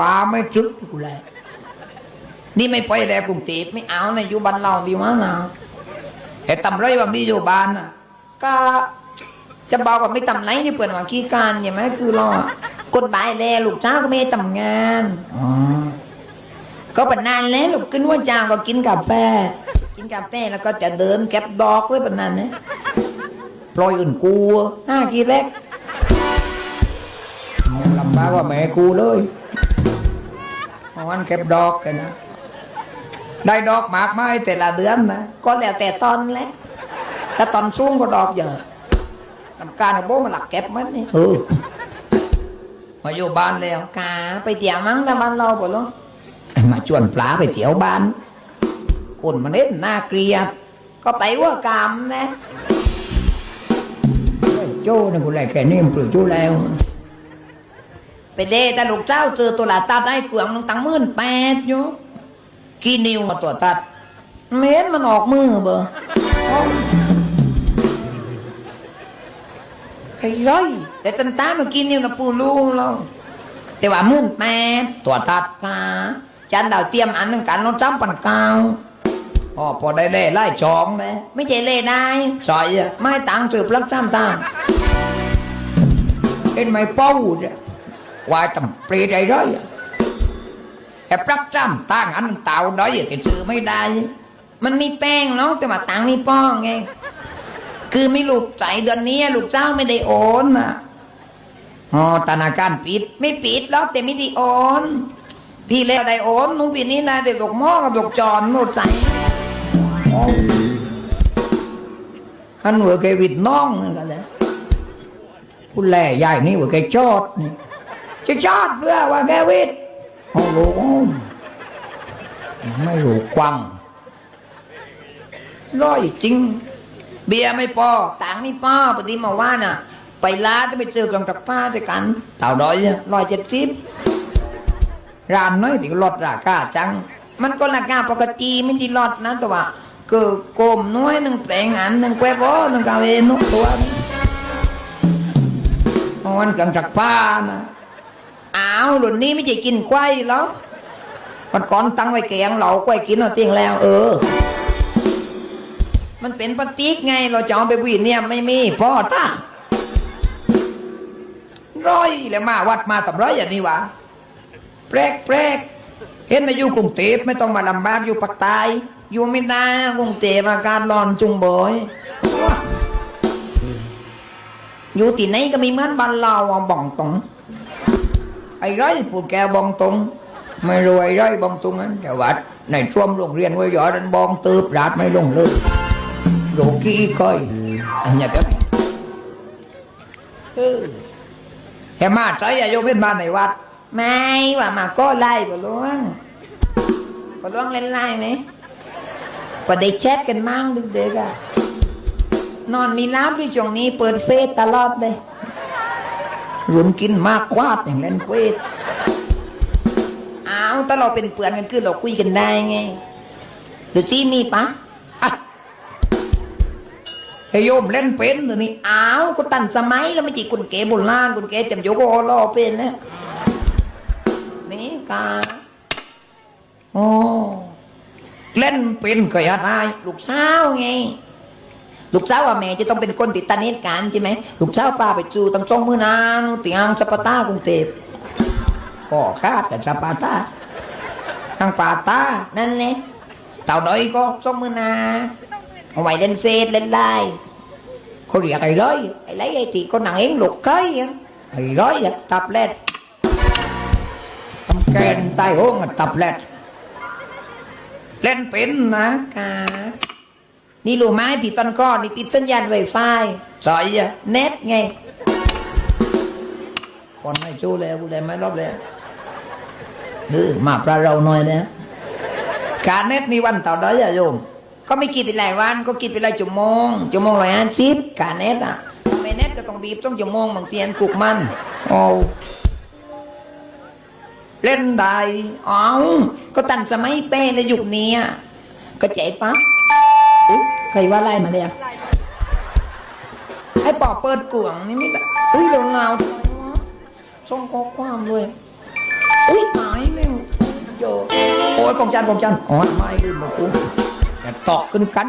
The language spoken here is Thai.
บาไม่จึกกูเลยนี่ไม่ไปแล้วกรุงเทพไม่เอาในะอยู่บ้านเราดีมั้งนะแต่ตำไรบางทีอยู่บ้านน่ะ ก็จะบอกว่าไม่ตำไรนี่เปิดว่าขี้การใช่ไหมคือเราอะคนบายแล้วลูกเจ้าก็ไม่ได้ทำงานอ๋อก็เป็นนานแล้วลูกขึ้นว่าเจ้าก็กินกาแฟ กินกาแฟแล้วก็จะเดินเก็บดอกเลยเป็นนานนะปล่อยอื่นกูห้ากีแรกลำบากกว่าแม่กูเลย เอาวันเก็บดอกกันนะได้ดอกหมากไม้แต่ละเดือนนะก็แล้วแต่ตอนแหละถ้าตอนสูงก็ดอกเยอะทำการกับโบมาหลักเก็บมันนี่เออมาอยู่บ้านแล้วกาไปเที่ยวมั้งถ้าบ้านเราบ่ลูกมาชวนปลาไปเที่ยวบ้านคนมันเล่นน่าเกลียดก็ไปว่ากรรมนะเฮ้ยโจ้นี่กูแหละแค่นี้มันปลื้มโจ้แล้ว ไปเด้แต่ลูกเจ้าเจอตัวหลาตาได้เกลืองนึงตั้งหมื่นแปดอยู่กี่นิ้วมาตัวตัด เม้นมันออกมือเบอร์ไอ้ร้อยแต่ตันตามันกินนิ้วกับปูลูแล้วแต่ว่ามื่นแปดตัวตัดค่ะจันดาวเตรียมอันหนึงกันน้องจ้ำปันกาวอ๋อพอได้เล่ไล่จองเลยไม่ใช่เล่ได้ใช่อะไม่ตังสืบรับจ้ำตามเอ็นไม่เป้าเนี่ย วายจำเปรตไอ้ร้อยอะแอบรับจำตั้งอันเต่าด้อยก็ซื้อไม่ได้ มันมีแป้งเนาะแต่ว่าตังค์มีป้องไง คือไม่หลูกใจเดือนนี้หลูกเจ้าไม่ได้โอนอะอ๋อธนาคารปิด ไม่ปิดแล้วแต่ไม่ได้โอน พี่แล้วได้โอนหนุ่งปีนี้นายแต่ลูกหม้อกับลูกจอนหมดใจอ๋อฮันหัวแกวิดน้องนั่นกันเลยคุณแหล่ใหญ่นี่หัวแกจอดนี่ จะจอดเพื่อว่าแกวิดโอ้โหไม่รู้ควังร้อยจริง เบียร์ไม่พอต่างไม่พอปฏิมาว่าน่ะ ไปร้านจะไปเจอกลางตักผ้าด้วยกันเต่าดอยร้อยเจ็ดสิบร้านน้อยถึงลดราคาจัง มันก็ราคาปกติไม่ได้ลดนะแต่ว่าคือโกมน้อยหนึ่งแปลงอันหนึ่งแควบอหนึ่งกาเวนุตัวมันกลางตักผ้านะ อ้าวรุ่นนี้ไม่ใช่กินควยแล้วมันก่อนตั้งไว้แกงเราควยกินเอาเตียงแล้ว เออ มันเป็นปฏิกไง เราจะเอาไปวีเนี่ยไม่มีพ่อตาร้อยแล้วมาวัดมาตับร้อยอย่างนี้วะแปลกแปลกเห็นมาอยู่กรุงเทพไม่ต้องมาลำบากอยู่ปักใต้อยู่ไม่ได้กรุงเทพอากาศร้อนจุงเบยอยู่ที่ไหนก็มีเหมือนบ้านเราบ่องตรง ไอ้ไรพูดแกบองตรงไม่รวยไรบองตรงนั้นแต่ว่าในช่วงโรงเรียนไว้ยอดันบองตืบราดไม่ลงเลยโรกี้ก้อยอันเนี้ก็เออเฮมาใจอายุเป็นบ้านในวัด ไม่ว่ามาก็ไล่ก็ล่วงก็ล่วงเล่นไล่ไหมก็ได้แชทกันมั่งดึกๆอะนอนมีน้ำที่ช่วงนี้เปิดเฟซตลอดเลย รุนกินมากควาดอย่างเล่นเวทอ้าวถ้าเราเป็นเพื่อนกันคือเราคุยกันได้ไงเดี๋ยวจี้มีปะอะไอโยมเล่นเป็นเดี๋ยวนี้อ้าวก็ตันสมัยแล้วไม่จีคุณเก๋บุญล้านคุณเก๋เต็มโยกโอลอเป็นนะนี่กาโอ้เล่นเป็นก็ยากได้ลูกสาวไง ลูกสาวว่าแม่จะต้องเป็นคนติดตานิดกันใช่ไหมลูกสาวป้าไปจูตั้งจองมือนานเตียงสปาตากรุงเทพก็คาดแต่สปาตาทางป่าตานั่นแหละเต่าดอยก็จองมือนาเอาไว้เล่นเฟซเล่นไลน์เขาเรียกไอ้ร้อยไอ้ไรไอ้ที่ก็หนังเองลูกเคยไอ้ร้อยอะตับเล็ดทำแกนใต้ห้องตับเล็ดเล่นเป็นนะกา นี่รู้ไหมที่ต้นก้อนนี่ติดสัญญาณไวไฟสอยอะเน็ตไงคนไม่ชู้แล้วกูได้ไหมรอบแล้วเออมาพระเราหน่อยนะการเน็ตมีวันต่อได้อะโยม ก็ไม่กินไปหลายวัน ก็กินไปหลายชั่วโมงชั่วโมงร้อยห้าสิบการเน็ตอะทำไมเน็ตก็ต้องบีบต้องชั่วโมงบางเตียนปลุกมันโอ้เล่นได้อ๋อก็ตันสมัยเป้ในยุคนี้อะก็เจ๊ปะอุ๊ย เคยว่าไล่มาแล้วให้ปอบเปิดเกลืองนี่ไม่ได้อุ้ยโดนเงาช่องข้อความเลยอุ้ยหายไม่โยโอ้ยปองจันปองจันอ๋อไม่ลืมมากูแต่ตอกขึ้นกัน